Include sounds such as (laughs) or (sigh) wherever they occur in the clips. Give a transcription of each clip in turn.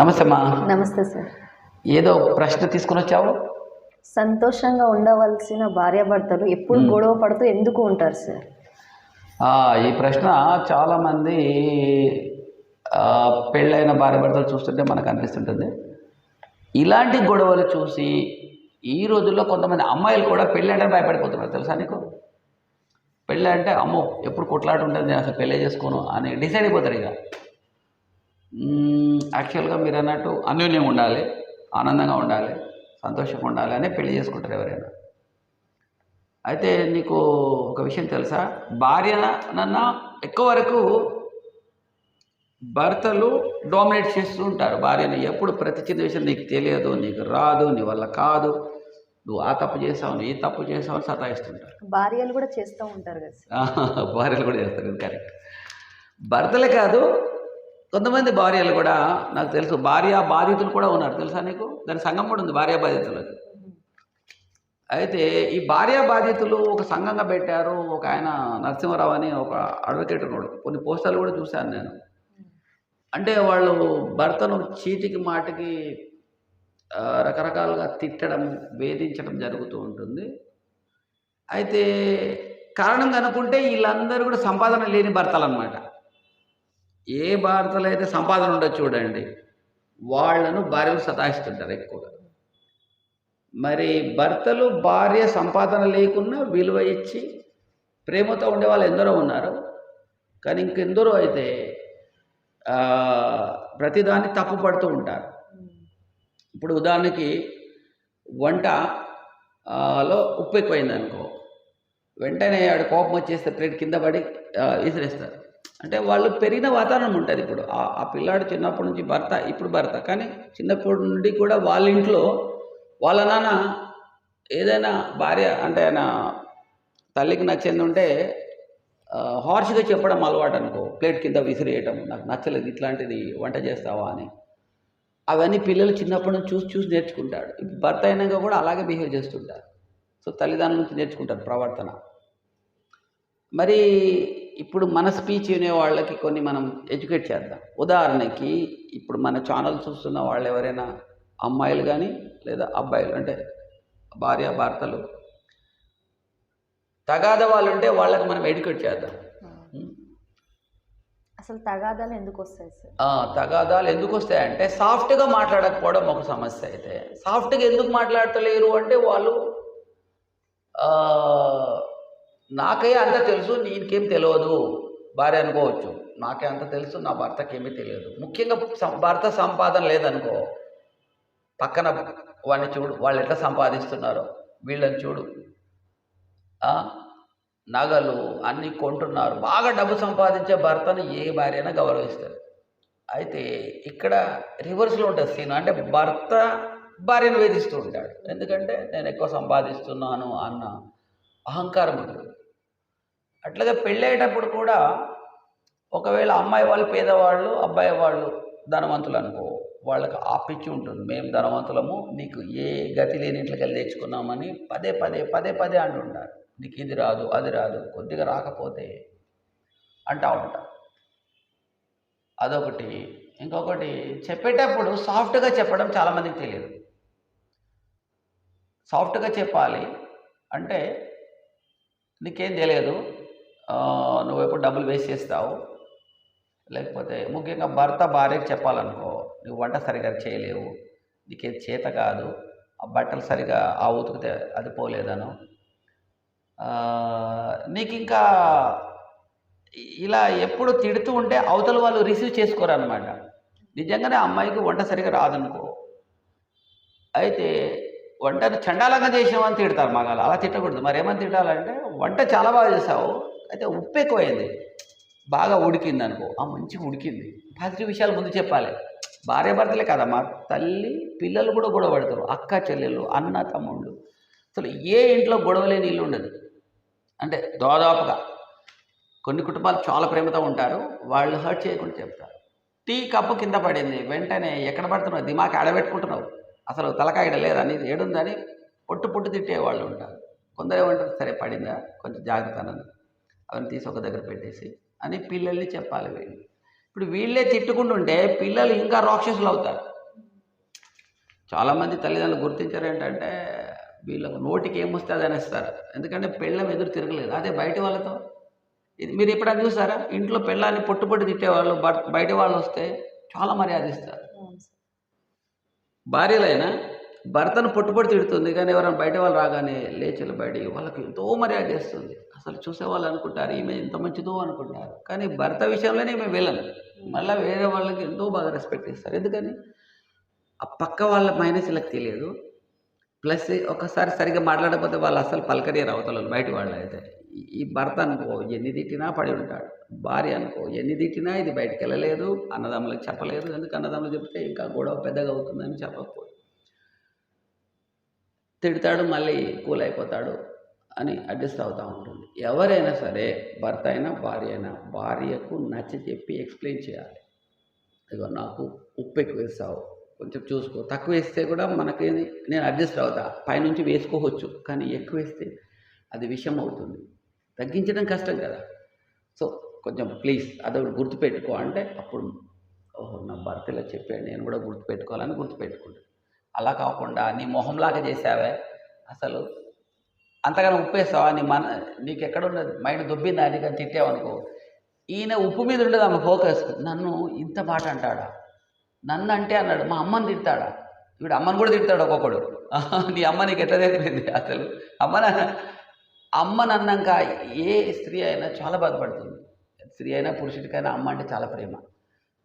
నమస్తే అమ్మా. నమస్తే సార్. ఏదో ప్రశ్న తీసుకుని వచ్చావు? సంతోషంగా ఉండవలసిన భార్యాభర్తలు ఎప్పుడు గొడవ పడుతూ ఎందుకు ఉంటారు సార్? ఈ ప్రశ్న చాలామంది పెళ్ళైన భార్య భర్తలు చూస్తుంటే మనకు అనిపిస్తుంటుంది. ఇలాంటి గొడవలు చూసి ఈ రోజుల్లో కొంతమంది అమ్మాయిలు కూడా పెళ్ళి అంటే భయపడిపోతున్నారు. తెలుసా నీకు? పెళ్ళి అంటే అమ్మో ఎప్పుడు కొట్లాట ఉంటుంది నేను అసలు పెళ్ళే చేసుకోను అని డిసైడ్ అయిపోతారు ఇక. యాక్చువల్గా మీరు అన్నట్టు అన్యోన్యంగా ఉండాలి ఆనందంగా ఉండాలి సంతోషంగా ఉండాలి అని పెళ్ళి చేసుకుంటారు ఎవరైనా. అయితే నీకు ఒక విషయం తెలుసా? భార్య నన్న ఎక్కువ వరకు భర్తలు డామినేట్ చేస్తూ ఉంటారు. భార్యని ఎప్పుడు ప్రతి చిన్న విషయం నీకు తెలియదు నీకు రాదు నీ వల్ల కాదు. నువ్వు ఆ తప్పు చేసావు నువ్వు ఈ తప్పు చేసావు అని సతాయిస్తుంటారు. భార్యలు కూడా చేస్తూ ఉంటారు కదా (laughs) భార్యలు కూడా చేస్తారు కరెక్ట్ భర్తలే కాదు కొంతమంది భార్యలు కూడా నాకు తెలుసు. భార్య బాధితులు కూడా ఉన్నారు. తెలుసా నీకు? దాని సంఘం కూడా ఉంది భార్య బాధితులకు అయితే ఈ భార్య బాధితులు ఒక సంఘంగా పెట్టారు. ఒక ఆయన నరసింహారావు అని ఒక అడ్వకేట్ ఉన్నాడు. కొన్ని పోస్టర్లు కూడా చూశాను నేను. అంటే వాళ్ళు భర్తను చీటికి మాటికి రకరకాలుగా తిట్టడం వేధించడం జరుగుతూ ఉంటుంది. అయితే కారణం కనుక్కుంటే వీళ్ళందరూ కూడా సంపాదన లేని భర్తలు అనమాట ఏ భారతలో అయితే సంపాదన ఉండదు చూడండి వాళ్ళను భార్యలు సతాయిస్తుంటారు ఎక్కువగా. మరి భర్తలు భార్య సంపాదన లేకున్నా విలువ ఇచ్చి ప్రేమతో ఉండే వాళ్ళు ఎందరో ఉన్నారు. కానీ ఇంకెందరో అయితే ప్రతిదాన్ని తప్పు పడుతూ ఉంటారు. ఇప్పుడు ఉదాహరణకి వంట లో ఉప్పు ఎక్కువైంది అనుకో వెంటనే ఆడు కోపం వచ్చేస్తే ప్లేట్ కింద పడి విసిరేస్తారు. అంటే వాళ్ళు పెరిగిన వాతావరణం ఉంటుంది ఇప్పుడు. ఆ పిల్లాడు చిన్నప్పటి నుంచి భర్త ఇప్పుడు భర్త. కానీ చిన్నప్పటి నుండి కూడా వాళ్ళ ఇంట్లో వాళ్ళ నాన్న ఏదైనా భార్య అంటే ఆయన తల్లికి నచ్చింది ఉంటే హార్ష్గా చెప్పడం అలవాటు అనుకో. ప్లేట్ కింద విసిరేయటం. నాకు నచ్చలేదు ఇట్లాంటిది వంట చేస్తావా అని. అవన్నీ పిల్లలు చిన్నప్పటి నుంచి చూసి చూసి నేర్చుకుంటాడు. ఇప్పుడు భర్త అయినాక కూడా అలాగే బిహేవ్ చేస్తుంటారు. సో తల్లిదండ్రుల నుంచి నేర్చుకుంటారు ప్రవర్తన. మరి ఇప్పుడు మన స్పీచ్ వినే వాళ్ళకి కొన్ని మనం ఎడ్యుకేట్ చేద్దాం. ఉదాహరణకి ఇప్పుడు మన ఛానల్ చూస్తున్న వాళ్ళు ఎవరైనా అమ్మాయిలు కానీ లేదా అబ్బాయిలు అంటే భార్య భర్తలు తగాద వాళ్ళు ఉంటే వాళ్ళకి మనం ఎడ్యుకేట్ చేద్దాం. అసలు తగాదాలు ఎందుకు వస్తాయి సార్? తగాదాలు ఎందుకు వస్తాయంటే సాఫ్ట్గా మాట్లాడకపోవడం ఒక సమస్య అయితే. సాఫ్ట్గా ఎందుకు మాట్లాడతలేరు అంటే వాళ్ళు నాకే అంత తెలుసు నీకేం తెలియదు భార్య అనుకోవచ్చు. నాకే అంత తెలుసు నా భర్తకేమీ తెలియదు. ముఖ్యంగా భర్త సంపాదన లేదనుకో పక్కన వాడిని చూడు వాళ్ళు ఎట్లా సంపాదిస్తున్నారో వీళ్ళని చూడు. నగలు అన్నీ కొంటున్నారు. బాగా డబ్బు సంపాదించే భర్తను ఏ భార్య అయినా గౌరవిస్తారు. అయితే ఇక్కడ రివర్స్లో ఉంటుంది సీన్. అంటే భర్త భార్యను వేధిస్తూ ఉంటాడు. ఎందుకంటే నేను ఎక్కువ సంపాదిస్తున్నాను అన్న అహంకారం ఉంటుంది. అట్లాగే పెళ్ళేటప్పుడు కూడా ఒకవేళ అమ్మాయి వాళ్ళు పేదవాళ్ళు అబ్బాయి వాళ్ళు ధనవంతులు అనుకో వాళ్ళకి ఆపిచ్చి ఉంటుంది. మేము ధనవంతులము నీకు ఏ గతి లేని వెళ్ళి తెచ్చుకున్నామని పదే పదే పదే పదే అంటుంటారు నీకు ఇది రాదు అది రాదు కొద్దిగా రాకపోతే అంటా ఉంటారు. అదొకటి. ఇంకొకటి చెప్పేటప్పుడు సాఫ్ట్గా చెప్పడం చాలామందికి తెలియదు సాఫ్ట్గా చెప్పాలి అంటే నీకేం తెలియదు నువ్వు ఎప్పుడు డబ్బులు వేస్ట్ చేస్తావు? లేకపోతే ముఖ్యంగా భర్త భార్యకి చెప్పాలనుకో నువ్వు వంట సరిగా చేయలేవు నీకేది చేత కాదు ఆ బట్టలు సరిగా ఆ ఉతికితే అది పోలేదను. నీకు ఇంకా ఇలా ఎప్పుడు తిడుతూ ఉంటే అవతల వాళ్ళు రిసీవ్ చేసుకోరు అనమాట నిజంగానే అమ్మాయికి వంట సరిగా రాదనుకో. అయితే వంటను చండాలంగా అని తిడతారు మగాళ్ళు. అలా తిట్టకూడదు. మరి ఏమని తిట్టాలంటే వంట చాలా బాగా చేసావు అయితే ఉప్పు ఎక్కువైంది బాగా ఉడికింది అనుకో ఆ మంచిగా ఉడికింది. పాజిటివ్ విషయాలు ముందు చెప్పాలి. భార్య భర్తలే మా తల్లి పిల్లలు కూడా గొడవ పడతారు. అక్క చెల్లెళ్ళు అన్న తమ్ముళ్ళు. అసలు ఏ ఇంట్లో గొడవలే నీళ్ళు ఇల్లు ఉండదు. అంటే దాదాపుగా కొన్ని కుటుంబాలు చాలా ప్రేమతో ఉంటారు. వాళ్ళు హర్ట్ చేయకుండా చెప్తారు. టీ కప్పు కింద పడింది. వెంటనే ఎక్కడ పడుతున్నావు? దిమాకి ఆడబెట్టుకుంటున్నావు అసలు తలకాయ లేదా ఏడుందని పొట్టు పొట్టు తిట్టే వాళ్ళు ఉంటారు. కొందరు ఏమంటారు సరే పడిందా? కొంచెం జాగ్రత్త అన్నది. అవన్నీ తీసి ఒక దగ్గర పెట్టేసి అని పిల్లల్ని చెప్పాలి వీళ్ళు. ఇప్పుడు వీళ్ళే తిట్టుకుంటుంటే పిల్లలు ఇంకా రాక్షసులు అవుతారు. చాలామంది తల్లిదండ్రులు గుర్తించారు ఏంటంటే వీళ్ళకు నోటికి ఏమొస్తుంది అనేస్తారు. ఎందుకంటే పెళ్ళం ఎదురు తిరగలేదు. అదే బయట వాళ్ళతో? ఇది మీరు ఎప్పుడైనా చూసారా? ఇంట్లో పెళ్ళాన్ని పొట్టు పొట్టు తిట్టేవాళ్ళు బట్- బయట వాళ్ళు వస్తే చాలా మర్యాద ఇస్తారు భార్యలైనా భర్తను పొట్టుపొడి తిడుతుంది కానీ ఎవరైనా బయట వాళ్ళు రాగానే లేచిన బయట వాళ్ళకి ఎంతో మర్యాద చేస్తుంది. అసలు చూసేవాళ్ళు అనుకుంటారు ఈమె ఎంత మంచిదో అనుకుంటారు. కానీ భర్త విషయంలోనే ఈమె వెళ్ళను మళ్ళీ వేరే వాళ్ళకి ఎంతో బాగా రెస్పెక్ట్ ఇస్తారు ఎందుకని? ఆ పక్క వాళ్ళ మైనస్ ఇలా తెలియదు. ప్లస్ ఒకసారి సరిగ్గా మాట్లాడకపోతే వాళ్ళు అసలు పలకరియరు అవతల బయట వాళ్ళు అయితే. ఈ- భర్త అనుకో ఎన్ని తిట్టినా పడి ఉంటాడు. భార్య అనుకో ఎన్ని తిట్టినా ఇది బయటకు వెళ్ళలేదు అన్నదమ్ములకు చెప్పలేదు. ఎందుకు అన్నదమ్ములు చెప్తే ఇంకా గొడవ పెద్దగా అవుతుందని చెప్పకపోదు తిడతాడు మళ్ళీ కూల్ అయిపోతాడు అని అడ్జస్ట్ అవుతూ ఉంటుంది. ఎవరైనా సరే భర్త అయినా భార్య అయినా భార్యకు నచ్చ చెప్పి ఎక్స్ప్లెయిన్ చేయాలి. ఇదిగో నాకు ఉప్పు ఎక్కువ వేస్తావు కొంచెం చూసుకో. తక్కువ వేస్తే కూడా మనకేది నేను అడ్జస్ట్ అవుతా. పైనుంచి వేసుకోవచ్చు కానీ ఎక్కువ వేస్తే అది విషయం అవుతుంది. తగ్గించడం కష్టం కదా. సో కొంచెం ప్లీజ్ అదొకటి గుర్తుపెట్టుకో అంటే అప్పుడు ఓహో నా భర్త ఇలా చెప్పాడు నేను కూడా గుర్తుపెట్టుకోవాలని గుర్తుపెట్టుకుంటాను అలా కాకుండా నీ మొహంలాగా చేసావే అసలు అంతగానో ఉప్పేస్తావా నీ మన నీకు ఎక్కడ మైండ్ దొబ్బిందా? అని తిట్టావనుకో. ఈయన ఉప్పు మీద ఉండదు ఆమె ఫోకస్ నన్ను ఇంత మాట అంటాడా? నన్ను అంటే అన్నాడు మా అమ్మని తిడతాడా? ఇప్పుడు అమ్మని కూడా తిడతాడు ఒక్కొక్కడు. నీ అమ్మ నీకు ఎట్లా తెలిపింది అసలు అమ్మ నా- అమ్మని అన్నాక ఏ స్త్రీ అయినా చాలా బాధపడుతుంది. స్త్రీ అయినా పురుషుడికైనా అమ్మ అంటే చాలా ప్రేమ.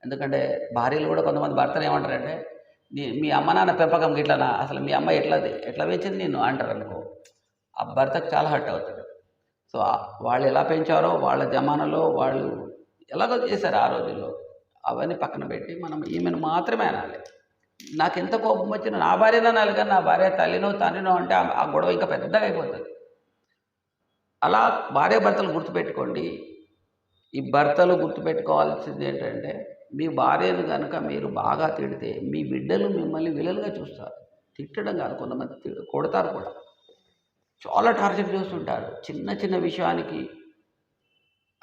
ఎందుకంటే భార్యలు కూడా కొంతమంది భర్తలు ఏమంటారంటే నీ మీ అమ్మ నాన్న పెంపకం గిట్లనా అసలు మీ అమ్మ ఎట్లా ఎట్లా పెంచింది నిన్ను అంటారు అనుకో. ఆ భర్తకు చాలా హర్ట్ అవుతాడు. సో వాళ్ళు ఎలా పెంచారో వాళ్ళ జమానాలో వాళ్ళు ఎలాగో చేశారు ఆ రోజుల్లో. అవన్నీ పక్కన పెట్టి మనం ఈమెను మాత్రమే అనాలి. నాకు ఎంత కోపం వచ్చినా నా భార్యను అనాలి కానీ నా భార్య తల్లినో తండ్రినో అంటే ఆ- ఆ గొడవ ఇంకా పెద్దగా అయిపోతుంది. అలా భార్య భర్తలు గుర్తుపెట్టుకోండి. ఈ భర్తలు గుర్తుపెట్టుకోవాల్సింది ఏంటంటే మీ భార్యను కనుక మీరు బాగా తిడితే మీ బిడ్డలు మిమ్మల్ని విలలుగా చూస్తారు. తిట్టడం కాదు కొంతమంది తి- కొడతారు కూడా. చాలా టార్చర్ చేస్తుంటారు. చిన్న చిన్న విషయానికి.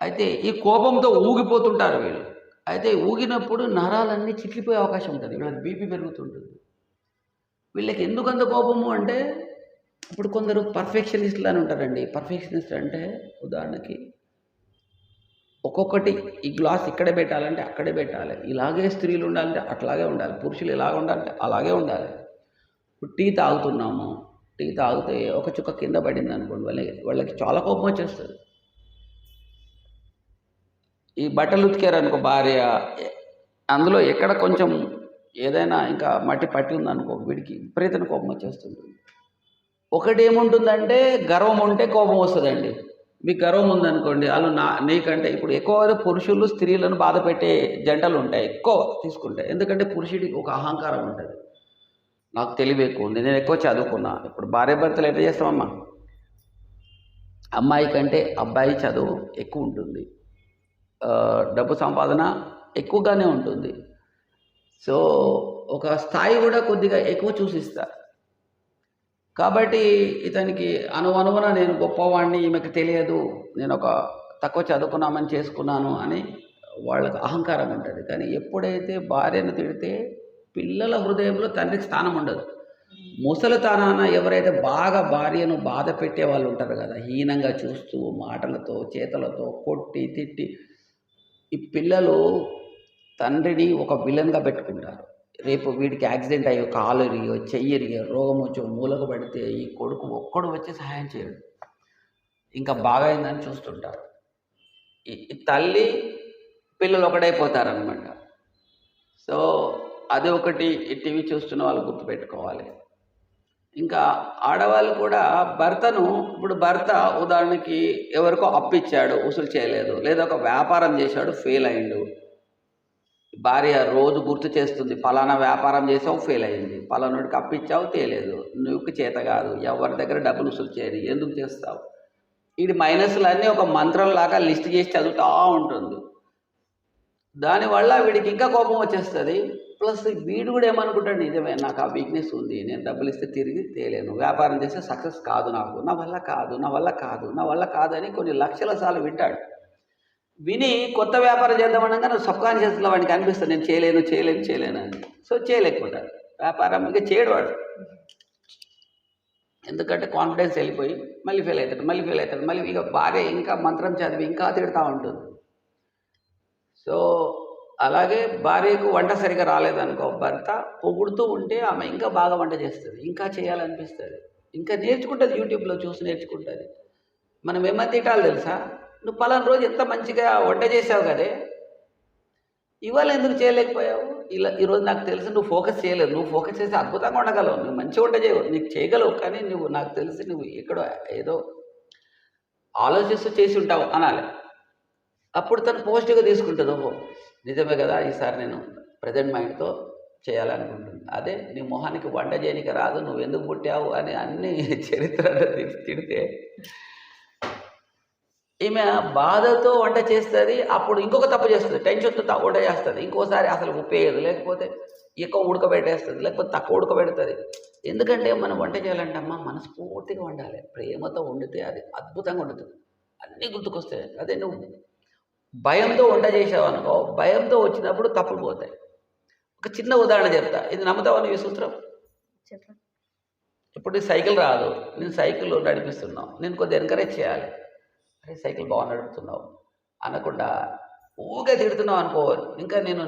అయితే ఈ కోపంతో ఊగిపోతుంటారు వీళ్ళు. అయితే ఊగినప్పుడు నరాలన్నీ చిట్లిపోయే అవకాశం ఉంటుంది. వీళ్ళకి బీపీ పెరుగుతుంటుంది. వీళ్ళకి ఎందుకు అంత కోపము అంటే ఇప్పుడు కొందరు పర్ఫెక్షనిస్టులు అని ఉంటారండి. పర్ఫెక్షనిస్ట్ అంటే ఉదాహరణకి ఒక్కొక్కటి ఈ గ్లాస్ ఇక్కడే పెట్టాలంటే అక్కడే పెట్టాలి. ఇలాగే స్త్రీలు ఉండాలంటే అట్లాగే ఉండాలి. పురుషులు ఇలాగ ఉండాలంటే అలాగే ఉండాలి. ఇప్పుడు టీ తాగుతున్నాము. టీ తాగితే ఒక చుక్క కింద పడింది అనుకోండి వాళ్ళకి వాళ్ళకి చాలా కోపం వచ్చేస్తుంది. ఈ బట్టలు ఉతికారనుకో భార్య అందులో ఎక్కడ కొంచెం ఏదైనా ఇంకా మట్టి పట్టి ఉందనుకో వీడికి విపరీతమైన కోపం వచ్చేస్తుంది. ఒకటి ఏముంటుందంటే గర్వం ఉంటే కోపం వస్తుందండి. మీకు గర్వం ఉందనుకోండి వాళ్ళు నా నీకంటే ఇప్పుడు ఎక్కువ పురుషులు స్త్రీలను బాధ పెట్టే జంటలు ఉంటాయి ఎక్కువ తీసుకుంటాయి. ఎందుకంటే పురుషుడికి ఒక అహంకారం ఉంటుంది. నాకు తెలివి ఎక్కువ ఉంది నేను ఎక్కువ చదువుకున్నా. ఇప్పుడు భార్య భర్తలు ఎట్లా చేస్తామమ్మా? అమ్మాయి కంటే అబ్బాయి చదువు ఎక్కువ ఉంటుంది. డబ్బు సంపాదన ఎక్కువగానే ఉంటుంది. సో ఒక స్థాయి కూడా కొద్దిగా ఎక్కువ చూసిస్తారు కాబట్టి ఇతనికి అనువనువున నేను గొప్పవాడిని ఈమెకు తెలియదు నేను ఒక తక్కువ చదువుకున్నామని చేసుకున్నాను అని వాళ్ళకు అహంకారం ఉంటుంది. కానీ ఎప్పుడైతే భార్యను తిడితే పిల్లల హృదయంలో తండ్రికి స్థానం ఉండదు. ముసలితనాన ఎవరైతే బాగా భార్యను బాధ పెట్టే వాళ్ళు ఉంటారు కదా హీనంగా చూస్తూ మాటలతో చేతలతో కొట్టి తిట్టి ఈ పిల్లలు తండ్రిని ఒక విలన్గా పెట్టుకుంటారు. రేపు వీడికి యాక్సిడెంట్ అయ్యో కాలు ఇరిగో చెయ్యి ఇరిగో రోగం వచ్చో మూలకు పడితే ఈ కొడుకు ఒక్కడు వచ్చి సహాయం చేయడు. ఇంకా బాగా అయిందని చూస్తుంటారు. ఈ తల్లి పిల్లలు ఒకటైపోతారనమాట సో అది ఒకటి టీవీ చూస్తున్న వాళ్ళు గుర్తుపెట్టుకోవాలి. ఇంకా ఆడవాళ్ళు కూడా భర్తను ఇప్పుడు భర్త ఉదాహరణకి ఎవరికో అప్పిచ్చాడు వసూలు చేయలేదు లేదా ఒక వ్యాపారం చేశాడు ఫెయిల్ అయిండు. భార్య రోజు గుర్తు చేస్తుంది ఫలానా వ్యాపారం చేసావు ఫెయిల్ అయింది. ఫలానాడికి అప్పిచ్చావు తేలేదు. నువ్వు చేత కాదు. ఎవరి దగ్గర డబ్బులు వసూలు చేయరు ఎందుకు చేస్తావు? ఇది మైనస్లన్నీ ఒక మంత్రంలాగా లిస్ట్ చేసి చదువుతూ ఉంటుంది. దానివల్ల వీడికి ఇంకా కోపం వచ్చేస్తుంది. ప్లస్ వీడు కూడా ఏమనుకుంటాడు నిజమే నాకు ఆ వీక్నెస్ ఉంది. నేను డబ్బులు ఇస్తే తిరిగి తేలేను. వ్యాపారం చేస్తే సక్సెస్ కాదు నాకు. నా వల్ల కాదు నా వల్ల కాదు నా వల్ల కాదు అని కొన్ని లక్షల సార్లు వింటాడు. విని కొత్త వ్యాపారం చేద్దామనగా నువ్వు సబ్ కాన్షియస్లో వాడికి అనిపిస్తుంది నేను చేయలేను చేయలేను చేయలేను అని. సో చేయలేకపోతాడు వ్యాపారం ఇంకా చేయడు వాడు. ఎందుకంటే కాన్ఫిడెన్స్ వెళ్ళిపోయి మళ్ళీ ఫెయిల్ అవుతాడు మళ్ళీ ఫెయిల్ అవుతాడు మళ్ళీ ఇక భార్య ఇంకా మంత్రం చదివి ఇంకా తిడతా ఉంటుంది. సో అలాగే భార్యకు వంట సరిగా రాలేదనుకో భర్త పొగుడుతూ ఉంటే ఆమె ఇంకా బాగా వంట చేస్తుంది ఇంకా చేయాలనిపిస్తుంది. ఇంకా నేర్చుకుంటుంది యూట్యూబ్లో చూసి నేర్చుకుంటుంది. మనం ఏమైనా తిట్టాలి తెలుసా? నువ్వు పలానా రోజు ఎంత మంచిగా వంట చేసావు కదే? ఇవాళ ఎందుకు చేయలేకపోయావు? ఇలా ఈరోజు నాకు తెలిసి నువ్వు ఫోకస్ చేయలేదు. నువ్వు ఫోకస్ చేసి అద్భుతంగా ఉండగలవు. నువ్వు మంచి వంట చేయవు. నీకు చేయగలవు. కానీ నువ్వు నాకు తెలిసి నువ్వు ఎక్కడో ఏదో ఆలోచిస్తూ చేసి ఉంటావు అనాలి. అప్పుడు తను పాజిటివ్గా తీసుకుంటుంది. ఓహో నిజమే కదా. ఈసారి నేను ప్రజెంట్ మైండ్తో చేయాలనుకుంటుంది అదే నీ మొహానికి వంట చేయనికి రాదు. నువ్వు ఎందుకు పుట్టావు అని అన్ని (laughs) చరిత్ర తిడితే ఈమె బాధతో వంట చేస్తుంది అప్పుడు ఇంకొక తప్పు చేస్తుంది. టెన్షన్తో వంట చేస్తుంది. ఇంకోసారి అసలు ఉప్పేయదు లేకపోతే ఎక్కువ ఉడకబెట్టేస్తుంది. లేకపోతే తక్కువ ఉడకబెడుతుంది. ఎందుకంటే మనం వంట చేయాలంటే అమ్మ మనస్ఫూర్తిగా వండాలి. ప్రేమతో వండితే అది అద్భుతంగా వండుతుంది. అన్నీ గుర్తుకొస్తాయి. అదే నువ్వు భయంతో వంట చేసావు అనుకో భయంతో వచ్చినప్పుడు తప్పులు పోతాయి. ఒక చిన్న ఉదాహరణ చెప్తా. ఇది నమ్ముతావా నువ్వు ఈ సూత్రం? చెప్పండి ఇప్పుడు సైకిల్ రాదు. నేను సైకిల్ నడిపిస్తున్నావు నేను కొద్దిగా ఎంకరేజ్ చేయాలి. అరే సైకిల్ బాగా నడుపుతున్నావు. అనకుండా ఊగా తిడుతున్నావు అనుకో ఇంకా నేను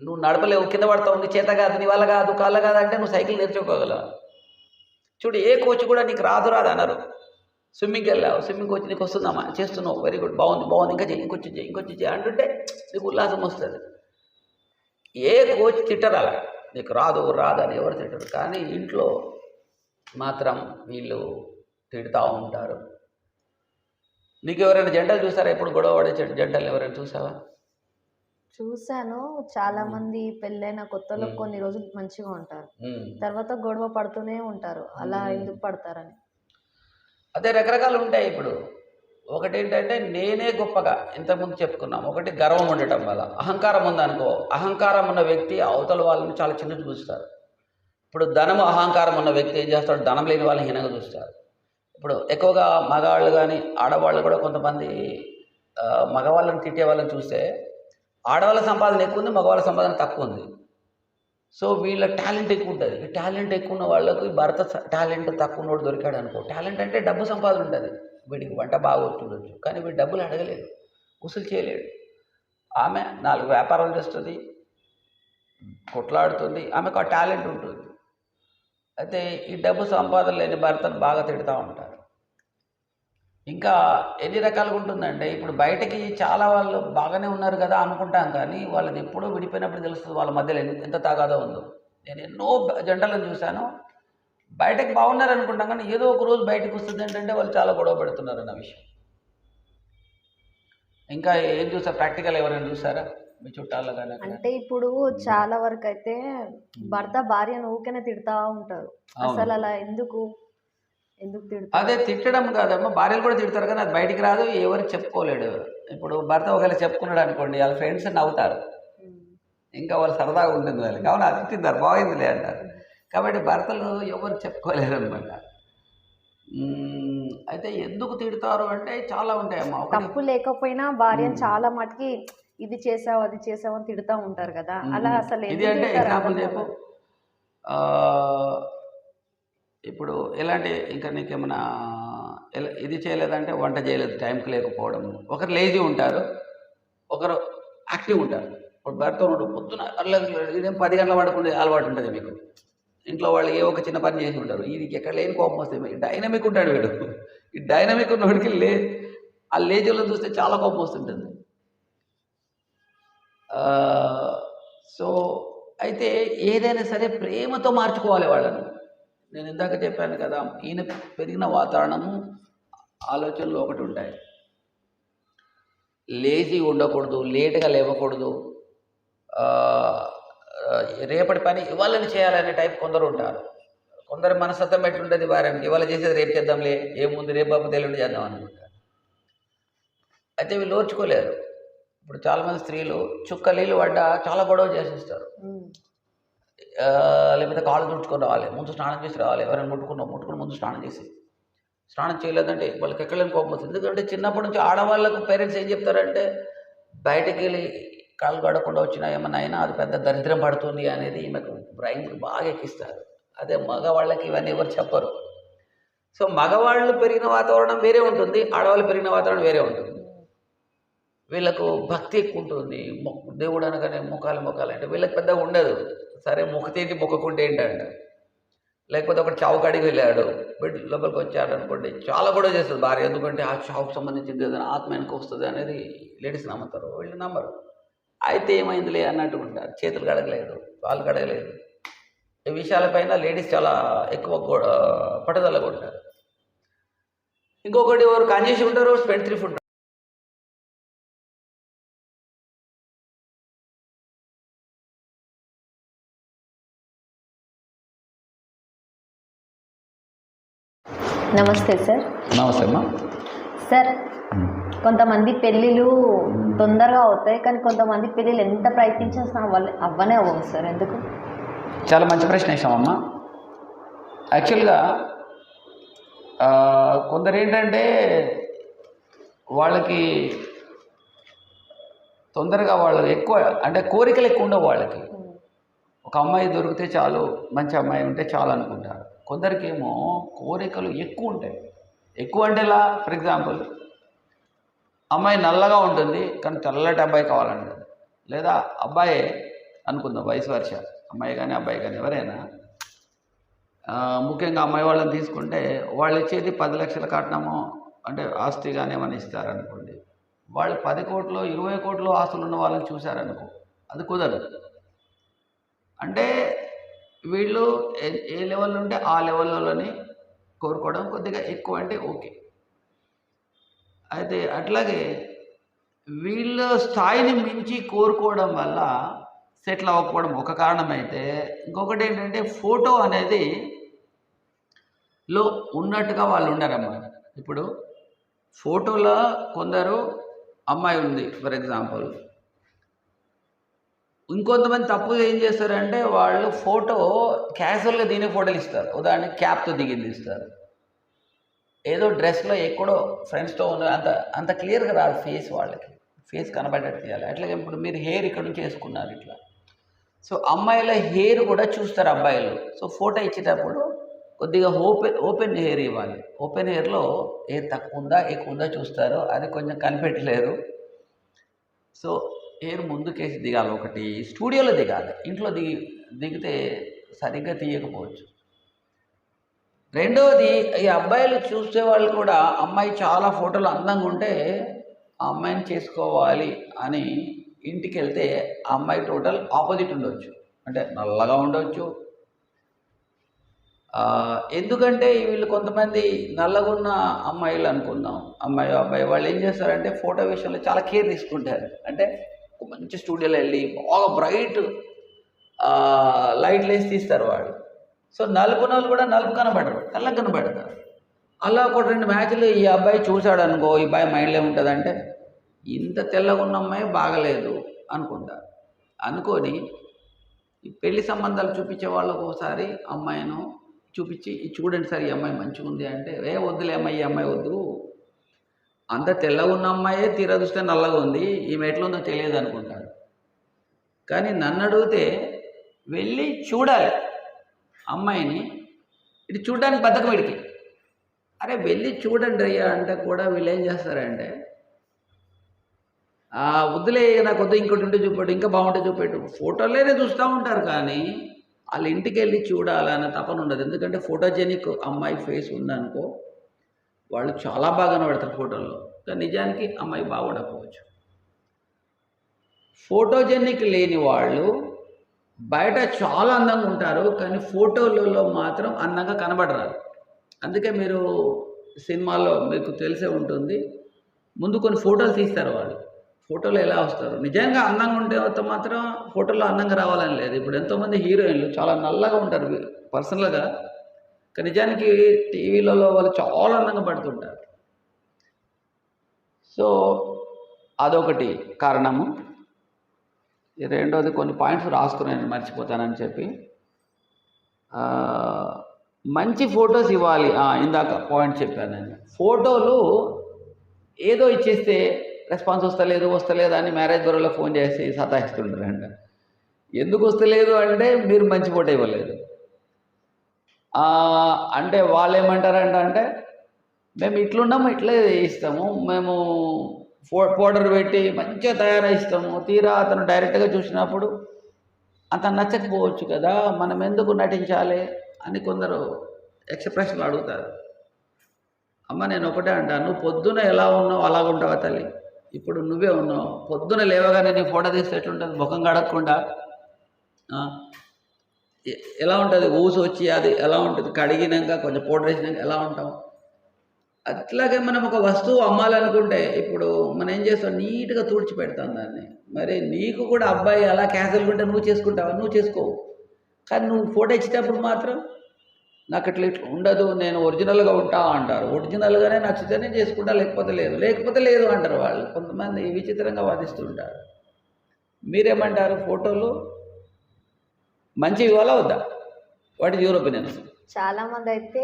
నువ్వు నడపలేవు కింద పడతావు నీ చేత కాదు నీ వల్ల కాదు కాళ్ళ కాదు అంటే నువ్వు సైకిల్ నేర్చుకోగలవు? చూడు ఏ కోచ్ కూడా నీకు రాదు రాదు అన్నారు స్విమ్మింగ్కి వెళ్ళావు స్విమ్మింగ్ కోచ్ నీకు వస్తుందమ్మా చేస్తున్నావు వెరీ గుడ్ బాగుంది బాగుంది ఇంకా చేయి ఇంకొచ్చి చేయి ఇంకొచ్చి చేయి అంటుంటే నీకు ఉల్లాసం వస్తుంది. ఏ కోచ్ తిట్టరు అలా నీకు రాదు రాదు అని ఎవరు తిట్టరు. కానీ ఇంట్లో మాత్రం వీళ్ళు తిడుతూ ఉంటారు. నీకు ఎవరైనా జంటలు చూసారా? ఎప్పుడు గొడవ పడే జంట- జంటలు ఎవరైనా చూసావా? చూశాను. చాలా. మంది పెళ్ళైన కొత్తలో. కొన్ని రోజులు మంచిగా ఉంటారు. తర్వాత గొడవ పడుతూనే ఉంటారు. అలా. ఎందుకు పడతారని. అదే రకరకాలు ఉంటాయి ఇప్పుడు. ఒకటి ఏంటంటే నేనే గొప్పగా ఇంతకుముందు చెప్పుకున్నాం. ఒకటి గర్వం ఉండటం వల్ల. అహంకారం ఉందనుకో అహంకారం ఉన్న వ్యక్తి అవతల వాళ్ళని చాలా చిన్న చూస్తారు. ఇప్పుడు ధనము అహంకారం ఉన్న వ్యక్తి ఏం చేస్తాడు? ధనం లేని వాళ్ళని హీనంగా చూస్తారు. ఇప్పుడు ఎక్కువగా మగవాళ్ళు కానీ ఆడవాళ్ళు కూడా కొంతమంది మగవాళ్ళని తిట్టే వాళ్ళని చూస్తే ఆడవాళ్ళ సంపాదన ఎక్కువ ఉంది మగవాళ్ళ సంపాదన తక్కువ ఉంది సో వీళ్ళ టాలెంట్ ఎక్కువ ఉంటుంది ఈ టాలెంట్ ఎక్కువ ఉన్న వాళ్ళకు ఈ భర్త టాలెంట్ తక్కువ ఉన్నోడు దొరికాడు అనుకో టాలెంట్ అంటే డబ్బు సంపాదన ఉంటుంది వీడికి వంట బాగా వచ్చుండొచ్చు కానీ వీడు డబ్బులు అడగలేడు ఉసులు చేయలేడు. ఆమె నాలుగు వ్యాపారాలు చేస్తుంది కొట్లాడుతుంది ఆమెకు ఆ టాలెంట్ ఉంటుంది. అయితే ఈ డబ్బు సంపాదన లేని భర్తను బాగా తిడుతూ ఉంటారు. ఇంకా ఎన్ని రకాలుగా ఉంటుందంటే ఇప్పుడు బయటకి చాలా వాళ్ళు బాగానే ఉన్నారు కదా అనుకుంటాం కానీ వాళ్ళది ఎప్పుడో విడిపోయినప్పుడు తెలుస్తుంది వాళ్ళ మధ్యలో ఎంత- తాగాదో ఉందో. నేను ఎన్నో జంటలను చూశాను. బయటకు బాగున్నారు అనుకుంటాం కానీ ఏదో ఒక రోజు బయటకు వస్తుంది ఏంటంటే వాళ్ళు చాలా గొడవ పెడుతున్నారు అన్న విషయం. ఇంకా ఏం చూసారు ప్రాక్టికల్ ఎవరైనా చూసారా మీ చుట్టాల్లో కానీ? అంటే ఇప్పుడు చాలా వరకు అయితే భర్త భార్యను ఊరికనే తిడతా ఉంటారు. అసలు అలా ఎందుకు? అదే తిట్టడం కాదమ్మా భార్యలు కూడా తిడతారు కానీ అది బయటికి రాదు ఎవరికి చెప్పుకోలేడు. ఇప్పుడు భర్త ఒకవేళ చెప్పుకున్నాడు అనుకోండి వాళ్ళ ఫ్రెండ్స్ నవ్వుతారు. ఇంకా వాళ్ళు సరదాగా ఉంటుంది వాళ్ళకి అవును అది తిట్టిందారు బాగుందిలే అంటారు. కాబట్టి భర్తలు ఎవరు చెప్పుకోలేరు అనమాట అయితే ఎందుకు తిడతారు అంటే చాలా ఉంటాయమ్మా. తప్పు లేకపోయినా భార్యను మ్మ్. చాలా మటుకి ఇది చేసావు అది చేసావు అని తిడతా ఉంటారు కదా. అలా. అసలు ఇది అంటే ఎగ్జాంపుల్ చెప్పు. ఇప్పుడు ఎలాంటి ఇంకా నీకేమైనా ఎలా ఇది చేయలేదంటే వంట చేయలేదు టైంకి లేకపోవడం ఒకరు లేజీ ఉంటారు ఒకరు యాక్టివ్ ఉంటారు. ఇప్పుడు భర్త ఉన్నాడు పొద్దున ఇదేం పది గంటల పడుకుంటే అలవాటు ఉంటుంది మీకు. ఇంట్లో వాళ్ళు ఏ ఒక చిన్న పని చేసి ఉంటారు. వీడికి ఎక్కడ లేని కోపం వస్తుంది డైనమిక్ ఉంటాడు వీడు. ఈ డైనమిక్ ఉన్నవాడికి లే ఆ లేజీలను చూస్తే చాలా కోపం వస్తుంటుంది. సో అయితే ఏదైనా సరే ప్రేమతో మార్చుకోవాలి వాళ్ళను. నేను ఇందాక చెప్పాను కదా ఈయన పెరిగిన వాతావరణము ఆలోచనలు ఒకటి ఉంటాయి. లేజీ ఉండకూడదు లేటుగా లేవకూడదు రేపటి పని ఇవాళని చేయాలనే టైప్ కొందరు ఉంటారు. కొందరు మనస్తత్వం ఎట్లుంటుంది వారానికి? ఇవాళ చేసేది రేపు చేద్దాంలే ఏముంది రేపు బాబు తెల్లుండి చేద్దాం అనుకుంటారు. అయితే వీళ్ళు ఓర్చుకోలేరు. ఇప్పుడు చాలామంది స్త్రీలు చుక్క నీళ్ళు పడ్డా చాలా గొడవ చేసేస్తారు. లేకపోతే కాళ్ళు తుడుచుకొని రావాలి ముందు స్నానం చేసి రావాలి ఎవరైనా ముట్టుకున్నావు ముట్టుకుని ముందు స్నానం చేసి. స్నానం చేయలేదంటే వాళ్ళకి ఎక్కడలేని కోపం వస్తుంది. ఎందుకంటే చిన్నప్పటి నుంచి ఆడవాళ్ళకు పేరెంట్స్ ఏం చెప్తారంటే బయటకు వెళ్ళి కాళ్ళు గడకుండా వచ్చినా ఏమన్నా అయినా అది పెద్ద దరిద్రం పడుతుంది అనేది ఈమెకు బ్రెయిన్ బాగా ఎక్కిస్తారు. అదే మగవాళ్ళకి ఇవన్నీ ఎవరు చెప్పరు. సో మగవాళ్ళు పెరిగిన వాతావరణం వేరే ఉంటుంది ఆడవాళ్ళు పెరిగిన వాతావరణం వేరే ఉంటుంది. వీళ్ళకు భక్తి ఎక్కువ ఉంటుంది దేవుడు అనగానే ముఖాలు ముఖాలు అంటే వీళ్ళకి పెద్దగా ఉండదు. సరే ముఖతేంటి మొక్కకుంటే ఏంటంట? లేకపోతే ఒకటి చావుకాడికి వెళ్ళాడు. బెడ్ లోపలికి వచ్చాడు అనుకోండి చాలా కూడా చేస్తుంది భార్య. ఎందుకంటే ఆ చావుకు సంబంధించింది ఏదైనా ఆత్మ వెనుక వస్తుంది అనేది లేడీస్ నమ్ముతారు వీళ్ళు నమ్మరు. అయితే ఏమైందిలే అన్నట్టు ఉంటారు. చేతులు కడగలేదు వాళ్ళు కడగలేదు. ఈ విషయాలపైన లేడీస్ చాలా ఎక్కువ గో- ఆ, పట్టుదలగా ఉంటారు. ఇంకొకటి ఎవరు కాంజేసి ఉంటారు స్పెండ్ త్రీ ఉంటారు నమస్తే సార్ నమస్తే అమ్మా సార్ కొంతమంది పెళ్ళిళ్ళు తొందరగా అవుతాయి కానీ కొంతమంది పెళ్ళిళ్ళు ఎంత ప్రయత్నించినా అవ్వలే అవ్వనే అవ్వవు సార్ ఎందుకు? చాలా మంచి ప్రశ్న వేసామమ్మా యాక్చువల్గా కొందరు ఏంటంటే వాళ్ళకి తొందరగా వాళ్ళు ఎక్కువ అంటే కోరికలు ఎక్కువ ఉండవు వాళ్ళకి. ఒక అమ్మాయి దొరికితే చాలు మంచి అమ్మాయి ఉంటే చాలు అనుకుంటారు. కొందరికేమో కోరికలు ఎక్కువ ఉంటాయి. ఎక్కువ అంటే ఇలా ఫర్ ఎగ్జాంపుల్ అమ్మాయి నల్లగా ఉంటుంది కానీ తెల్లటి అబ్బాయి కావాలంటుంది. లేదా అబ్బాయి అనుకుందాం వయసు వర్ష అమ్మాయి కానీ అబ్బాయి కానీ ఎవరైనా ముఖ్యంగా అమ్మాయి వాళ్ళని తీసుకుంటే వాళ్ళు ఇచ్చేది పది లక్షల కట్నము అంటే ఆస్తి కానీ ఏమైనా ఇస్తారనుకోండి వాళ్ళు పది కోట్లు ఇరవై కోట్లు ఆస్తులు ఉన్న వాళ్ళని చూశారనుకో అది కుదరదు. అంటే వీళ్ళు ఏ ఏ లెవెల్ ఉంటే ఆ లెవెల్లోని కోరుకోవడం కొద్దిగా ఎక్కువ అంటే ఓకే. అయితే అట్లాగే వీళ్ళ స్థాయిని మించి కోరుకోవడం వల్ల సెటిల్ అవ్వకపోవడం ఒక కారణం అయితే ఇంకొకటి ఏంటంటే ఫోటో అనేది లో ఉన్నట్టుగా వాళ్ళు ఉండరమ్మా. ఇప్పుడు ఫోటోలో కొందరు అమ్మాయి ఉంది ఫర్ ఎగ్జాంపుల్. ఇంకొంతమంది తప్పు ఏం చేస్తారంటే వాళ్ళు ఫోటో క్యాజువల్గా దిగిన ఫోటోలు ఇస్తారు. ఉదాహరణకి క్యాప్తో దిగింది ఇస్తారు. ఏదో డ్రెస్లో ఎక్కడో ఫ్రెండ్స్తో ఉన్న అంత అంత క్లియర్గా రాదు ఫేస్ వాళ్ళకి. ఫేస్ కనబడేట్టు చేయాలి అట్లాగే ఇప్పుడు మీరు హెయిర్ ఇక్కడ నుంచి వేసుకున్నారు ఇట్లా. సో అమ్మాయిల హెయిర్ కూడా చూస్తారు అబ్బాయిలు. సో ఫోటో ఇచ్చేటప్పుడు కొద్దిగా ఓపెన్ ఓపెన్ హెయిర్ ఇవ్వాలి. ఓపెన్ హెయిర్లో హెయిర్ తక్కువ ఉందా ఎక్కువ ఉందా చూస్తారు. అది కొంచెం కనిపెట్టలేరు. సో ఎయిర్ ముందుకేసి దిగాలి. ఒకటి స్టూడియోలో దిగాలి. ఇంట్లో దిగి దిగితే సరిగ్గా తీయకపోవచ్చు. రెండవది ఈ అబ్బాయిలు చూసే వాళ్ళు కూడా అమ్మాయి చాలా ఫోటోలు అందంగా ఉంటే ఆ అమ్మాయిని చేసుకోవాలి అని ఇంటికి వెళ్తే ఆ అమ్మాయి టోటల్ ఆపోజిట్ ఉండొచ్చు. అంటే నల్లగా ఉండొచ్చు. ఎందుకంటే వీళ్ళు కొంతమంది నల్లగా ఉన్న అమ్మాయిలు అనుకుందాం. అమ్మాయి అబ్బాయి వాళ్ళు ఏం చేస్తారంటే ఫోటో విషయంలో చాలా కేర్ తీసుకుంటారు. అంటే ఒక మంచి స్టూడియోలో వెళ్ళి బాగా బ్రైట్ లైట్లు వేసి తీస్తారు వాళ్ళు. సో నలుపు నలుపు కూడా నలుపు కనబడరు తెల్ల కనబడతారు. అలా ఒక రెండు మ్యాచ్లు ఈ అబ్బాయి చూశాడు అనుకో ఈ అబ్బాయి మైండ్లో ఉంటుందంటే ఇంత తెల్లగా ఉన్న అమ్మాయి బాగలేదు అనుకుంటారు అనుకొని ఈ పెళ్ళి సంబంధాలు చూపించే వాళ్ళకు ఒకసారి అమ్మాయిను చూపించి చూడండి సార్ ఈ అమ్మాయి మంచిగా ఉంది అంటే ఏ వద్దులే అమ్మాయి ఈ అమ్మాయి వద్దు. అంత తెల్లగా ఉన్న అమ్మాయే తీరా చూస్తే నల్లగా ఉంది ఈమె ఎట్లుందో ఉందో తెలియదు అనుకుంటారు. కానీ నన్ను అడిగితే వెళ్ళి చూడాలి అమ్మాయిని ఇటు చూడడానికి బద్దకం వీడికి అరే వెళ్ళి చూడండి అయ్యా అంటే కూడా వీళ్ళు ఏం చేస్తారంటే ఆ వద్దులే నాకు వద్దు ఇంకోటి ఉంటే చూపెట్టు ఇంకా బాగుంటే చూపెట్టు. ఫోటోలేనే చూస్తూ ఉంటారు కానీ వాళ్ళ ఇంటికి వెళ్ళి చూడాలన్న తపన ఉండదు. ఎందుకంటే ఫోటోజెనిక్ అమ్మాయి ఫేస్ ఉందనుకో వాళ్ళు చాలా బాగా కనబడతారు ఫోటోల్లో. కానీ నిజానికి అమ్మాయి బాగుండకపోవచ్చు. ఫోటోజెనిక్ లేని వాళ్ళు బయట చాలా అందంగా ఉంటారు కానీ ఫోటోలలో మాత్రం అందంగా కనబడరారు అందుకే మీరు సినిమాల్లో మీకు తెలిసే ఉంటుంది ముందు కొన్ని ఫోటోలు తీస్తారు వాళ్ళు. ఫోటోలు ఎలా వస్తారు? నిజంగా అందంగా ఉంటే మాత్రం ఫోటోలో అందంగా రావాలని లేదు. ఇప్పుడు ఎంతోమంది హీరోయిన్లు చాలా నల్లగా ఉంటారు పర్సనల్గా నిజానికి టీవీలలో వాళ్ళు చాలా అందంగా పడుతుంటారు. సో అదొకటి కారణము. రెండోది కొన్ని పాయింట్స్ రాసుకున్నాను మర్చిపోతానని చెప్పి మంచి ఫొటోస్ ఇవ్వాలి. ఇందాక పాయింట్ చెప్పాను నేను. ఫోటోలు ఏదో ఇచ్చేస్తే రెస్పాన్స్ వస్తలేదు వస్తలేదు అని మ్యారేజ్ బ్యూరోలో ఫోన్ చేసి సతాయిస్తుంటారంట. ఎందుకు వస్తలేదు అంటే మీరు మంచి ఫోటో ఇవ్వలేదు. అంటే వాళ్ళు ఏమంటారంట అంటే మేము ఇట్లున్నాము ఇట్లే ఇస్తాము మేము ఫో పౌడర్ పెట్టి మంచిగా తయారు ఇస్తాము తీరా అతను డైరెక్ట్గా చూసినప్పుడు అతను నచ్చకపోవచ్చు కదా మనం ఎందుకు నటించాలి? అని కొందరు ఎక్స్ప్రెషన్లు అడుగుతారు. అమ్మ నేను ఒకటే అంటాను నువ్వు పొద్దున ఎలా ఉన్నావు అలాగ ఉంటావా తల్లి? ఇప్పుడు నువ్వే ఉన్నావు పొద్దున లేవగానే నీ ఫోటో తీస్తే ఎట్లుంటుంది? ముఖం కడగకుండా ఎలా ఉంటుంది? ఊసి వచ్చి అది ఎలా ఉంటుంది? కడిగినాక కొంచెం పౌడర్ వేసినాక ఎలా ఉంటాం? అట్లాగే మనం ఒక వస్తువు అమ్మాలనుకుంటే ఇప్పుడు మనం ఏం చేస్తాం? నీట్గా తుడిచి పెడతాం దాన్ని. మరి నీకు కూడా అబ్బాయి అలా క్యాజువల్గా ఉంటే నువ్వు చేసుకుంటావా? నువ్వు చేసుకోవు కానీ నువ్వు ఫోటో ఇచ్చేటప్పుడు మాత్రం నాకు ఇట్లా ఇట్లా ఉండదు నేను ఒరిజినల్గా ఉంటా అంటారు. ఒరిజినల్గానే నచ్చితేనే చేసుకుంటా లేకపోతే లేదు. లేకపోతే లేదు అంటారు వాళ్ళు. కొంతమంది విచిత్రంగా వాదిస్తుంటారు. మీరేమంటారు? ఫోటోలు మంచి ఇవ్వాలా వద్దా? వాట్ ఇస్ యువర్ ఒపీనియన్ చాలా మంది అయితే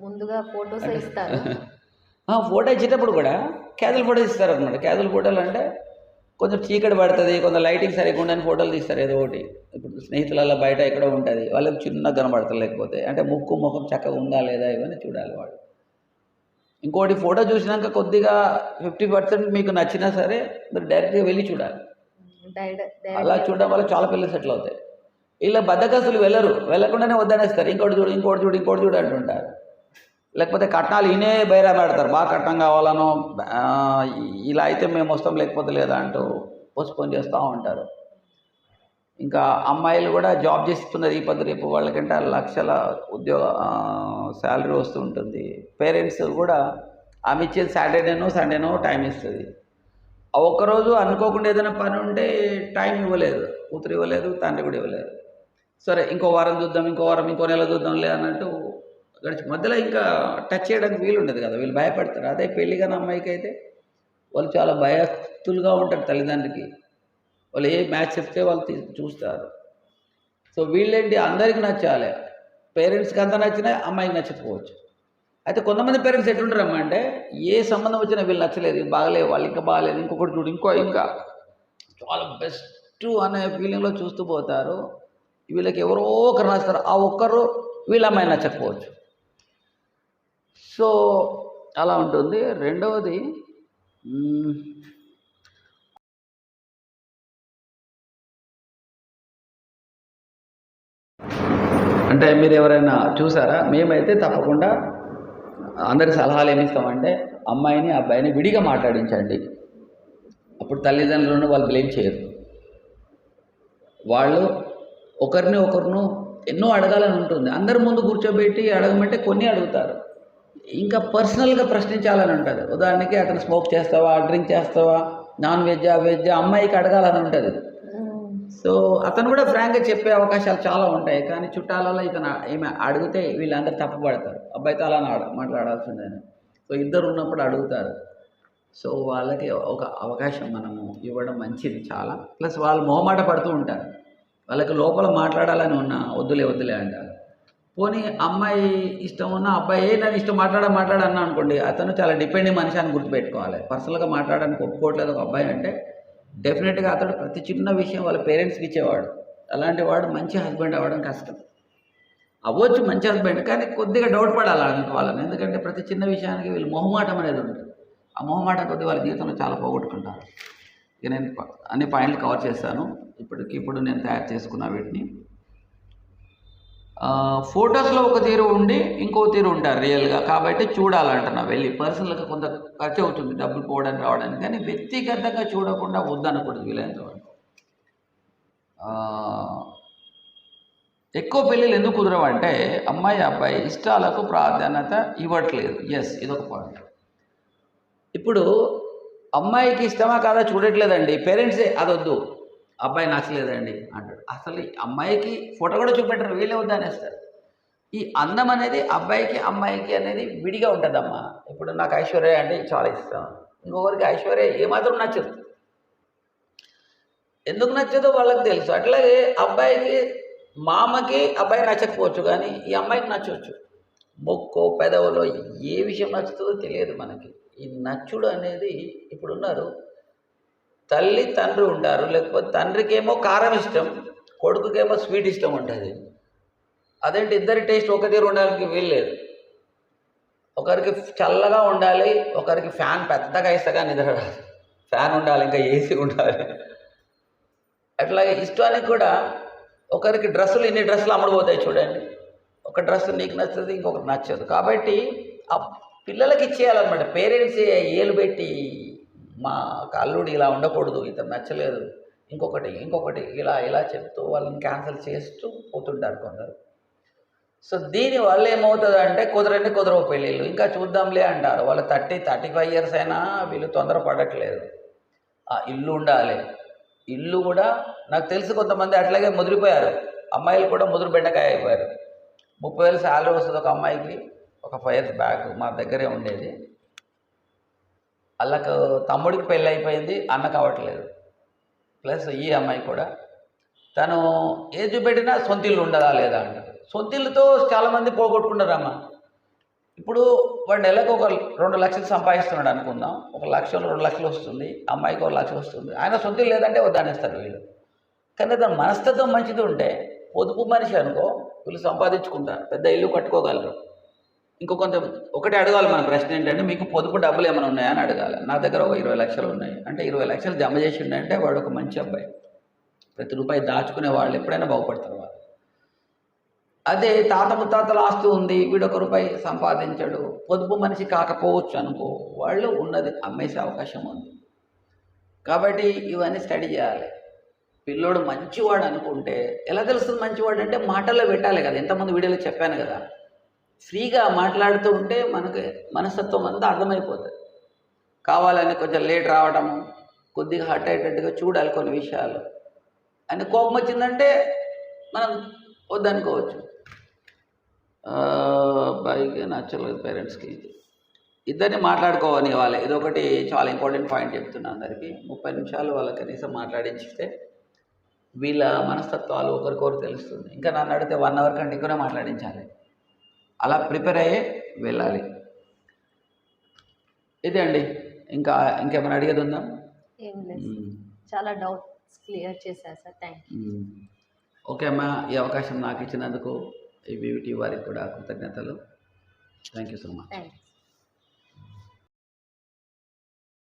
ముందుగా ఫొటోస్ ఇస్తారు. (laughs) ఫోటో ఇచ్చేటప్పుడు కూడా క్యాజువల్ ఫోటోస్ ఇస్తారు అనమాట క్యాజువల్ ఫోటోలు అంటే కొంచెం చీకటి పడుతుంది కొంచెం లైటింగ్ సరిగ్గా ఉండని ఫోటోలు తీస్తారు ఏదో ఒకటి. ఇప్పుడు స్నేహితులలో బయట ఎక్కడో ఉంటుంది వాళ్ళకి చిన్నగా కనబడతారు లేకపోతే. అంటే ముక్కు ముఖం చక్కగా ఉందా లేదా ఇవన్నీ చూడాలి వాళ్ళు. ఇంకోటి ఫోటో చూసినాక కొద్దిగా ఫిఫ్టీ పర్సెంట్ మీకు నచ్చినా సరే మీరు డైరెక్ట్గా వెళ్ళి చూడాలి. అలా చూడడం వల్ల చాలా పిల్లలు సెటిల్ అవుతాయి. ఇలా బద్దకస్తులు వెళ్ళరు. వెళ్ళకుండానే వద్దనేస్తారు. ఇంకోటి చూడు ఇంకోటి చూడు ఇంకోటి చూడు అంటుంటారు. లేకపోతే కట్నాలు ఈయనే బైరా పెడతారు. బాగా కట్నం కావాలనో ఇలా అయితే మేము వస్తాం లేకపోతే లేదా అంటూ పోస్ట్పోన్ చేస్తూ ఉంటారు. ఇంకా అమ్మాయిలు కూడా జాబ్ చేస్తున్నారు. ఈ పద్ధతి రేపు వాళ్ళకంటే లక్షల ఉద్యోగ శాలరీ వస్తూ ఉంటుంది. పేరెంట్స్ కూడా ఆమె ఇచ్చేది సాటర్డేనో సండేనో టైం ఇస్తుంది. ఆ ఒక్కరోజు అనుకోకుండా ఏదైనా పని ఉంటే టైం ఇవ్వలేదు. కూతురు ఇవ్వలేదు తండ్రి కూడా ఇవ్వలేదు. సరే ఇంకో వారం చూద్దాం ఇంకో వారం ఇంకో నెల చూద్దాంలే అన్నట్టు గడిచి మధ్యలో ఇంకా టచ్ చేయడానికి వీలు ఉండదు కదా వీళ్ళు భయపడతారు. అదే పెళ్ళి కాని అమ్మాయికి అయితే వాళ్ళు చాలా భయస్తులుగా ఉంటారు తల్లిదండ్రికి వాళ్ళు ఏ మ్యాచ్ చెప్తే వాళ్ళు చూస్తారు. సో వీళ్ళేంటి? అందరికి నచ్చాలి. పేరెంట్స్కి అంత నచ్చినా అమ్మాయికి నచ్చకపోవచ్చు. అయితే కొంతమంది పేరెంట్స్ ఎట్లుంటారమ్మా అంటే ఏ సంబంధం వచ్చినా వీళ్ళు నచ్చలేదు బాగలేదు వాళ్ళు ఇంకా బాగలేదు ఇంకొకటి చూడు ఇంకో ఇంకా చాలా బెస్ట్ అనే ఫీలింగ్లో చూస్తూ పోతారు. వీళ్ళకి ఎవరో ఒకరు నచ్చుతారు. ఆ ఒక్కరు వీళ్ళ అమ్మాయి నచ్చకపోవచ్చు. సో అలా ఉంటుంది. రెండవది అంటే మీరు ఎవరైనా చూసారా? మేమైతే తప్పకుండా అందరి సలహాలు ఏమి ఇస్తామంటే అమ్మాయిని అబ్బాయిని విడిగా మాట్లాడించండి. అప్పుడు తల్లిదండ్రులను వాళ్ళు బ్లేమ్ చేయరు. వాళ్ళు ఒకరిని ఒకరిను ఎన్నో అడగాలని ఉంటుంది. అందరి ముందు కూర్చోబెట్టి అడగమంటే కొన్ని అడుగుతారు. ఇంకా పర్సనల్గా ప్రశ్నించాలని ఉంటుంది. ఉదాహరణకి అతను స్మోక్ చేస్తావా డ్రింక్ చేస్తావా నాన్ వెజ్జా వెజ్జా అమ్మాయికి అడగాలని ఉంటుంది. సో అతను కూడా ఫ్రాంక్గా చెప్పే అవకాశాలు చాలా ఉంటాయి. కానీ చుట్టాలలో ఇతను ఏమి అడిగితే వీళ్ళందరూ తప్పుపడతారు. అబ్బాయితో అలా మాట్లాడాల్సిందని సో ఇద్దరు ఉన్నప్పుడు అడుగుతారు. సో వాళ్ళకి ఒక అవకాశం మనము ఇవ్వడం మంచిది చాలా. ప్లస్ వాళ్ళు మొహమాట పడుతూ ఉంటారు. వాళ్ళకి లోపల మాట్లాడాలని ఉన్నా వద్దులే వద్దులే అంటారు పోనీ అమ్మాయి ఇష్టం ఉన్న అబ్బాయి "ఏ, నన్ను ఇష్టం మాట్లాడ మాట్లాడన్నా అనుకోండి అతను చాలా డిపెండింగ్ మనిషి అని గుర్తుపెట్టుకోవాలి. పర్సనల్గా మాట్లాడడానికి ఒప్పుకోవట్లేదు ఒక అబ్బాయి అంటే డెఫినెట్గా అతడు ప్రతి చిన్న విషయం వాళ్ళ పేరెంట్స్కి ఇచ్చేవాడు. అలాంటి వాడు మంచి హస్బెండ్ అవ్వడం కష్టం. అవ్వచ్చు మంచి హస్బెండ్ కానీ కొద్దిగా డౌట్ పడాలి అలాంటి వాళ్ళని. ఎందుకంటే ప్రతి చిన్న విషయానికి వీళ్ళు మొహమాటం అనేది ఉంటుంది. ఆ మొహమాటం కొద్ది వాళ్ళ జీవితంలో చాలా పోగొట్టుకుంటారు. ఇక నేను అన్ని పాయింట్లు కవర్ చేస్తాను. ఇప్పటికి ఇప్పుడు నేను తయారు చేసుకున్న వీటిని. ఫొటోస్లో ఒక తీరు ఉండి ఇంకో తీరు ఉంటారు రియల్గా. కాబట్టి చూడాలంటున్నా వెళ్ళి. పర్సనల్గా కొంత ఖర్చు అవుతుంది డబ్బులు పోవడానికి రావడానికి. కానీ వ్యక్తిగతంగా చూడకుండా వద్దనకూడదు వీలైనంత వరకు. ఎక్కువ పెళ్ళిళ్ళు ఎందుకు కుదరవంటే అమ్మాయి అబ్బాయి ఇష్టాలకు ప్రాధాన్యత ఇవ్వట్లేదు. ఎస్ ఇదొక పాయింట్ ఇప్పుడు అమ్మాయికి ఇష్టమా కాదా చూడట్లేదండి. పేరెంట్సే అదొద్దు. అబ్బాయి నచ్చలేదండి. అంటాడు. అసలు ఈ అమ్మాయికి ఫోటో కూడా చూపెట్టరు వీళ్ళే వద్దనేస్తారు. ఈ అందం అనేది అబ్బాయికి అమ్మాయికి అనేది విడిగా ఉంటుందమ్మా. ఇప్పుడు నాకు ఐశ్వర్య అంటే చాలా ఇష్టం. ఇంకొకరికి ఐశ్వర్య ఏమాత్రం నచ్చదు. ఎందుకు నచ్చదో వాళ్ళకి తెలుసు. అట్లాగే అబ్బాయికి మామకి అబ్బాయి నచ్చకపోవచ్చు కానీ ఈ అమ్మాయికి నచ్చవచ్చు మొక్కో పెదవులో ఏ విషయం నచ్చుతుందో తెలియదు మనకి. ఈ నచ్చుడు అనేది ఇప్పుడు ఉన్నారు తల్లి తండ్రి ఉంటారు లేకపోతే తండ్రికేమో కారం ఇష్టం కొడుకుకేమో స్వీట్ ఇష్టం ఉంటుంది. అదేంటి ఇద్దరి టేస్ట్ ఒక తీరు ఉండడానికి వీల్లేదు ఒకరికి చల్లగా ఉండాలి ఒకరికి ఫ్యాన్ పెద్దగా ఇస్తగా నిద్ర రాదు. ఫ్యాన్ ఉండాలి ఇంకా ఏసీ ఉండాలి. అట్లాగే ఇష్టానికి కూడా ఒకరికి డ్రెస్సులు ఇన్ని డ్రెస్సులు అమ్ముడుపోతాయి చూడండి. ఒక డ్రెస్ నీకు నచ్చుతుంది ఇంకొకటి నచ్చదు. కాబట్టి పిల్లలకి ఇచ్చేయాలన్నమాట. పేరెంట్స్ ఏలు పెట్టి మా అల్లుడు ఇలా ఉండకూడదు ఇతను నచ్చలేదు ఇంకొకటి ఇంకొకటి ఇలా ఇలా చెప్తూ వాళ్ళని క్యాన్సిల్ చేస్తూ పోతుంటారు కొందరు. సో దీని వల్ల ఏమవుతుంది అంటే కుదరని కుదరవు పెళ్ళిళ్ళు. ఇంకా చూద్దాంలే అంటారు. వాళ్ళు థర్టీ థర్టీ ఫైవ్ ఇయర్స్ అయినా వీళ్ళు తొందరపడట్లేదు. ఆ ఇల్లు ఉండాలి. ఇల్లు కూడా నాకు తెలిసి కొంతమంది అట్లాగే ముదిరిపోయారు. అమ్మాయిలు కూడా ముదురు బెండకాయ అయిపోయారు. ముప్పై వేలు శాలరీ వస్తుంది ఒక అమ్మాయికి. ఒక ఫైవ్ ఇయర్స్ బ్యాక్ మా దగ్గరే ఉండేది. వాళ్ళకు తమ్ముడికి పెళ్ళి అయిపోయింది అన్న కావట్లేదు ప్లస్ ఈ అమ్మాయి కూడా తను ఏజ్ పెట్టినా సొంతిల్లు ఉండదా లేదా అంటారు. సొంతిల్లుతో చాలామంది పోగొట్టుకున్నారమ్మా ఇప్పుడు వాడు నెలకు ఒక రెండు లక్షలు సంపాదిస్తున్నాడు అనుకుందాం ఒక లక్ష రెండు లక్షలు వస్తుంది అమ్మాయికి ఒక లక్ష వస్తుంది. ఆయన సొంతిల్లు లేదంటే వద్దనేస్తారు వీళ్ళు. కానీ దాని మనస్తత్వం మంచిది ఉంటే పొదుపు మనిషి అనుకో వీళ్ళు సంపాదించుకుంటారు పెద్ద ఇల్లు కట్టుకోగలరు. ఇంకో కొంత ఒకటి అడగాలి మన ప్రశ్న ఏంటంటే మీకు పొదుపు డబ్బులు ఏమైనా ఉన్నాయని అడగాలి. నా దగ్గర ఒక ఇరవై లక్షలు ఉన్నాయి. అంటే ఇరవై లక్షలు జమ చేసి ఉండంటే వాడు ఒక మంచి అబ్బాయి. ప్రతి రూపాయి దాచుకునే వాళ్ళు ఎప్పుడైనా బాగుపడతారు వాళ్ళు. అదే తాత ముత్తాతల ఆస్తి ఉంది వీడు ఒక రూపాయి సంపాదించాడు. పొదుపు మనిషి కాకపోవచ్చు అనుకో వాళ్ళు ఉన్నది అమ్మేసే అవకాశం ఉంది. కాబట్టి ఇవన్నీ స్టడీ చేయాలి. పిల్లోడు మంచివాడు అనుకుంటే ఎలా తెలుస్తుంది మంచివాడు అంటే మాటల్లో పెట్టాలి కదా. ఎంతమంది వీడియోలో చెప్పాను కదా. ఫ్రీగా మాట్లాడుతూ ఉంటే మనకి మనస్తత్వం అంతా అర్థమైపోతుంది. కావాలని కొంచెం లేట్ రావడము కొద్దిగా హట్ అయ్యేటట్టుగా చూడాలి కొన్ని విషయాలు. అని కోపం వచ్చిందంటే మనం వద్దనుకోవచ్చు. పైగా నచ్చలేదు పేరెంట్స్కి ఇద్దరిని మాట్లాడుకోవని వాళ్ళే ఇదొకటి చాలా ఇంపార్టెంట్ పాయింట్ చెప్తున్నా అందరికీ. ముప్పై నిమిషాలు వాళ్ళ కనీసం మాట్లాడించితే వీళ్ళ మనస్తత్వాలు ఒకరికొకరు తెలుస్తుంది. ఇంకా నన్ను అడిగితే వన్ అవర్ కంటే ఎక్కువనే మాట్లాడించాలి. అలా ప్రిపేర్ అయ్యే వెళ్ళాలి. ఇదే అండి. ఇంకా ఇంకేమైనా అడిగేది ఉందా? ఏం లేదు. చాలా డౌట్స్ క్లియర్ చేశారు సార్. Thank you. ఓకే అమ్మా ఈ అవకాశం నాకు ఇచ్చినందుకు ఈ బీవీటీ వారికి కూడా కృతజ్ఞతలు. Thank you so much. Thank you.